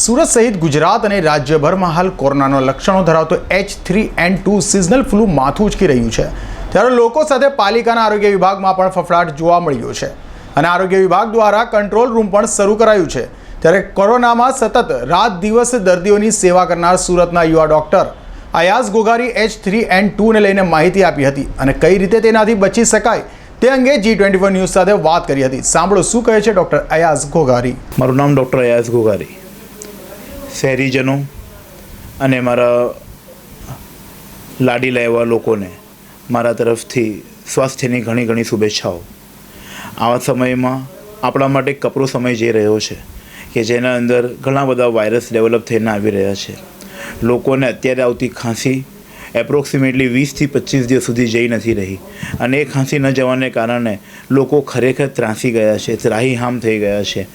સુરત સહિત ગુજરાત અને રાજ્યભરમાં હાલ કોરોનાના લક્ષણો ધરાવતો H three N two seasonal flu માથું ઉચકી રહ્યું છે. ત્યારે લોકો સાથે પાલિકાના આરોગ્ય વિભાગમાં પણ ફફડાટ જોવા મળ્યો છે. અને આરોગ્ય વિભાગ દ્વારા કંટ્રોલ રૂમ પણ શરૂ કરાયું છે. ત્યારે કોરોનામાં સતત રાત દિવસ દર્દીઓની સેવા કરનાર સુરતના યુવા doctor Ayaz Gogari H three N ટુને લઈને માહિતી આપી હતી અને કઈ રીતે તેનાથી બચી શકાય તે અંગે જી ટ્વેન્ટી ન્યૂઝ સાથે વાત કરી હતી. સાંભળો શું કહે છે ડૉક્ટર અયાઝ ગોગારી. મારું નામ ડૉક્ટર અયાઝ ગોગારી. શહેરીજનો અને મારા લાડીલા એવા લોકોને મારા તરફથી સ્વાસ્થ્યની ઘણી ઘણી શુભેચ્છાઓ. આવા સમયમાં આપણા માટે કપરો સમય જઈ રહ્યો છે કે જેના અંદર ઘણા બધા વાયરસ ડેવલપ થઈને આવી રહ્યા છે. લોકોને અત્યારે આવતી ખાંસી એપ્રોક્સિમેટલી વીસથી પચીસ દિવસ સુધી જઈ નથી રહી અને એ ખાંસી ન જવાને કારણે લોકો ખરેખર ત્રાસી ગયા છે, ત્રાહીહામ થઈ ગયા છે.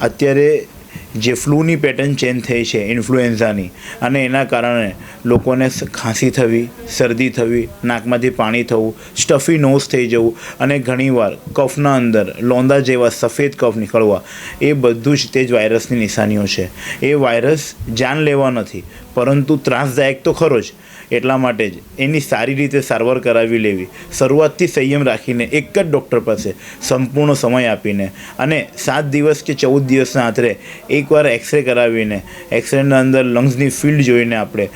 અત્યારે જે ફ્લૂની પેટર્ન ચેન્જ થઈ છે ઇન્ફ્લુએન્ઝાની અને એના કારણે લોકોને ખાંસી થવી, શરદી થવી, નાકમાંથી પાણી થવું, સ્ટફી નોઝ થઈ જવું અને ઘણીવાર કફના અંદર લોંદા જેવા સફેદ કફ નીકળવા એ બધું જ તે જ વાયરસની નિશાનીઓ છે. એ વાયરસ જાન લેવા નથી, પરંતુ ત્રાસદાયક તો ખરો જ. એટલા માટે જ એની સારી રીતે સારવાર કરાવી લેવી. શરૂઆતથી સંયમ રાખીને એક જ ડૉક્ટર પાસે સંપૂર્ણ સમય આપીને અને સાત દિવસ કે ચૌદ દિવસના આધારે એકવાર એક્સરે કરાવીને એક્સરેના અંદર લંગ્સની ફિલ્ડ જોઈને આપણે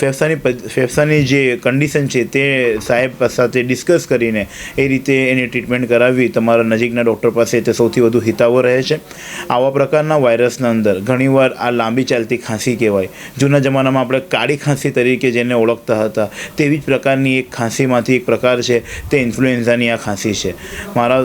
ફેફસાની ફેફસાની જે કન્ડિશન છે તે સાહેબ સાથે ડિસ્કસ કરીને એ રીતે એની ટ્રીટમેન્ટ કરાવવી તમારા નજીકના ડૉક્ટર પાસે તે સૌથી વધુ હિતાવો રહે છે. આવા પ્રકારના વાયરસના અંદર ઘણીવાર આ લાંબી ચાલતી ખાંસી કહેવાય. જૂના જમાનામાં આપણે કાળી ખાંસી તરીકે જેને ઓળખતા હતા, તેવી જ પ્રકારની એક ખાંસીમાંથી એક પ્રકાર છે તે ઇન્ફ્લુએન્ઝાની આ ખાંસી છે. મારા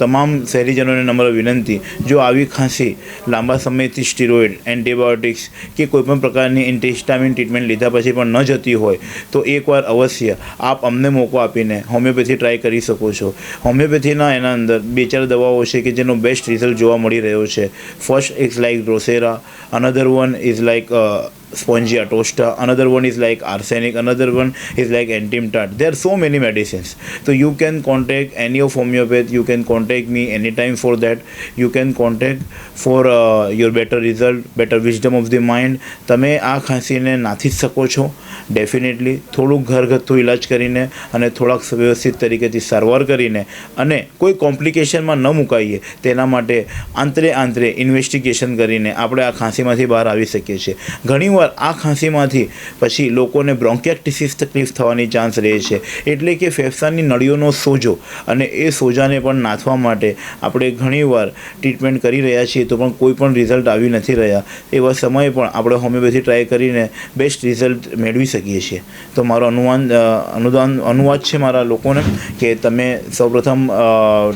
તમામ શહેરીજનોને નમ્ર વિનંતી, જો આવી ખાંસી લાંબા સમયથી સ્ટીરોઇડ એન્ટીબાયોટિક્સ કે કોઈપણ પ્રકારની એન્ટીહિસ્ટામિન ટ્રીટમેન્ટ લીધા પછી પણ ન જતી હોય, તો એકવાર અવશ્ય આપ અમને મોકો આપીને હોમિયોપેથી ટ્રાય કરી શકો છો. હોમિયોપેથીના એના અંદર બે ચાર દવાઓ છે કે જેનો બેસ્ટ રિઝલ્ટ જોવા મળી રહ્યો છે. First is like drosera another one is like spongia tosta another one is like arsenic another one is like antimtart there are so many medicines so you can contact any of homeopath you can contact me anytime for that you can contact for uh, your better result better wisdom of the mind તમે આ ખાંસીને નાથી જ શકો છો definitely થોડુંક ઘરગથ્થુ ઇલાજ કરીને અને થોડાક વ્યવસ્થિત તરીકેથી સારવાર કરીને અને કોઈ કોમ્પ્લિકેશનમાં ન મુકાઈએ તેના માટે આંતરે આંતરે ઇન્વેસ્ટિગેશન કરીને આપણે આ ખાંસીમાંથી બહાર આવી શકીએ છીએ ઘણીવાર આ ખાંસીમાંથી પછી લોકોને બ્રોન્કિયાક્ટિસિસ તકલીફ થવાની ચાન્સ રહે છે. એટલે કે ફેફસાની નળીઓનો સોજો અને એ સોજાને પણ નાથવા માટે આપણે ઘણીવાર ટ્રીટમેન્ટ કરી રહ્યા છીએ તો પણ કોઈ પણ રિઝલ્ટ આવી નથી રહ્યા. એવા સમયે પણ આપણે હોમિયોપેથી ટ્રાય કરીને બેસ્ટ રિઝલ્ટ મેળવી શકીએ છીએ. તો મારો અનુમાન અનુદાન, અનુવાદ છે મારા લોકોને કે તમે સૌપ્રથમ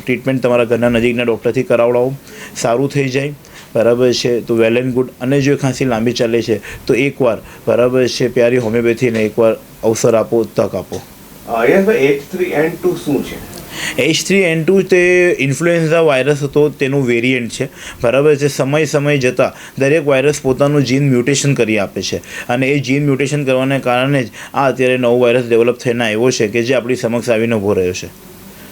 ટ્રીટમેન્ટ તમારા ઘરના નજીકના ડૉક્ટરથી કરાવડાવો. સારું થઈ જાય. બરાબર છે? તો વેલ એન્ડ ગુડ અને જો ખાંસી લાંબી ચાલે છે તો એકવાર બરાબર છે પ્યારી હોમિયોપેથીને એકવાર અવસર આપો તક આપો. એચ થ્રી એન ટુ શું છે? એચ થ્રી એન ટુ તે ઇન્ફ્લુએન્ઝા વાયરસ હતો તેનું વેરિયન્ટ છે. બરાબર છે સમય સમય જતાં દરેક વાયરસ પોતાનું જીન મ્યુટેશન કરી આપે છે. અને એ જીન મ્યુટેશન કરવાને કારણે જ આ અત્યારે નવો વાયરસ ડેવલપ થઈને આવ્યો છે કે જે આપણી સમક્ષ આવીને ઊભો રહ્યો છે.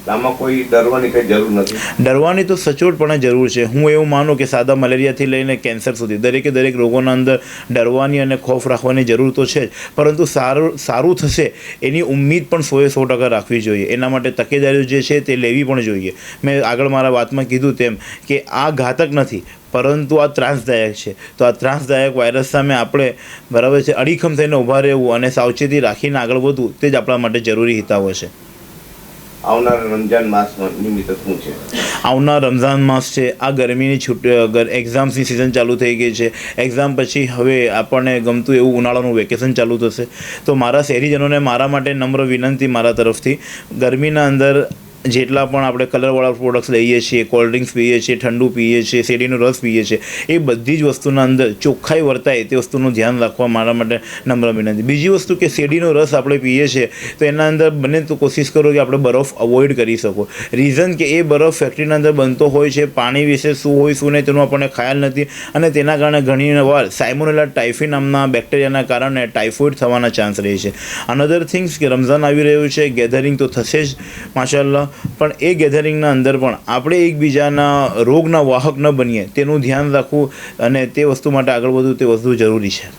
ડરવાની કઈ જરૂર નથી? તો સચોટપણે જરૂર છે. હું એવું માનું કે સાદા મલેરિયાથી લઈને કેન્સર સુધી, દરેકે દરેક રોગોના અંદર ડરવાની અને ખોફ રાખવાની જરૂર તો છે જ. પરંતુ સારું સારું થશે એની ઉમ્મીદ પણ સોએ સો ટકા રાખવી જોઈએ. એના માટે તકેદારીઓ જે છે તે લેવી પણ જોઈએ. મેં આગળ મારા વાતમાં કીધું તેમ કે આ ઘાતક નથી, પરંતુ આ ત્રાસદાયક છે. તો આ ત્રાસદાયક વાયરસ સામે આપણે બરાબર છે, અડીખમ થઈને ઊભા રહેવું અને સાવચેતી રાખીને આગળ વધવું તે જ આપણા માટે જરૂરી હિતાવો છે. આવનાર રમજાન માસ છે? આવનાર રમઝાન માસ છે. આ ગરમીની છૂટ એક્ઝામ્સની સિઝન ચાલુ થઈ ગઈ છે. એક્ઝામ પછી હવે આપણને ગમતું એવું ઉનાળાનું વેકેશન ચાલુ થશે. તો મારા શહેરીજનોને મારા માટે નમ્ર વિનંતી મારા તરફથી. ગરમીના અંદર જેટલા પણ આપણે કલરવાળા પ્રોડક્ટ્સ લઈએ છીએ કોલ્ડ ડ્રિંક્સ પીએ છીએ, ઠંડુ પીએ છીએ, શેરડીનો રસ પીએ છીએ, એ બધી જ વસ્તુના અંદર ચોખ્ખાઈ વર્તાય તે વસ્તુનું ધ્યાન રાખવા મારા માટે નમ્ર વિનંતી. બીજી વસ્તુ કે શેરડીનો રસ આપણે પીએ છીએ, તો એના અંદર બને તો કોશિશ કરો કે આપણે બરફ અવોઇડ કરી શકો. રીઝન કે એ બરફ ફેક્ટરીના અંદર બનતો હોય છે, પાણી વિશે શું હોય, શું નહીં તેનો આપણને ખ્યાલ નથી અને તેના કારણે ઘણીવાર સાયમોનેલા ટાઇફી નામના બેક્ટેરિયાના કારણે ટાઇફોઇડ થવાના ચાન્સ રહે છે. અનધર થિંગ્સ કે રમઝાન આવી રહ્યું છે ગેધરિંગ તો થશે જ માશાલ્લાહ પણ એ ગેધરિંગના અંદર પણ આપણે એકબીજાના રોગના વાહક ન બનીએ, તેનું ધ્યાન રાખવું અને તે વસ્તુ માટે આગળ વધવું તે વસ્તુ જરૂરી છે.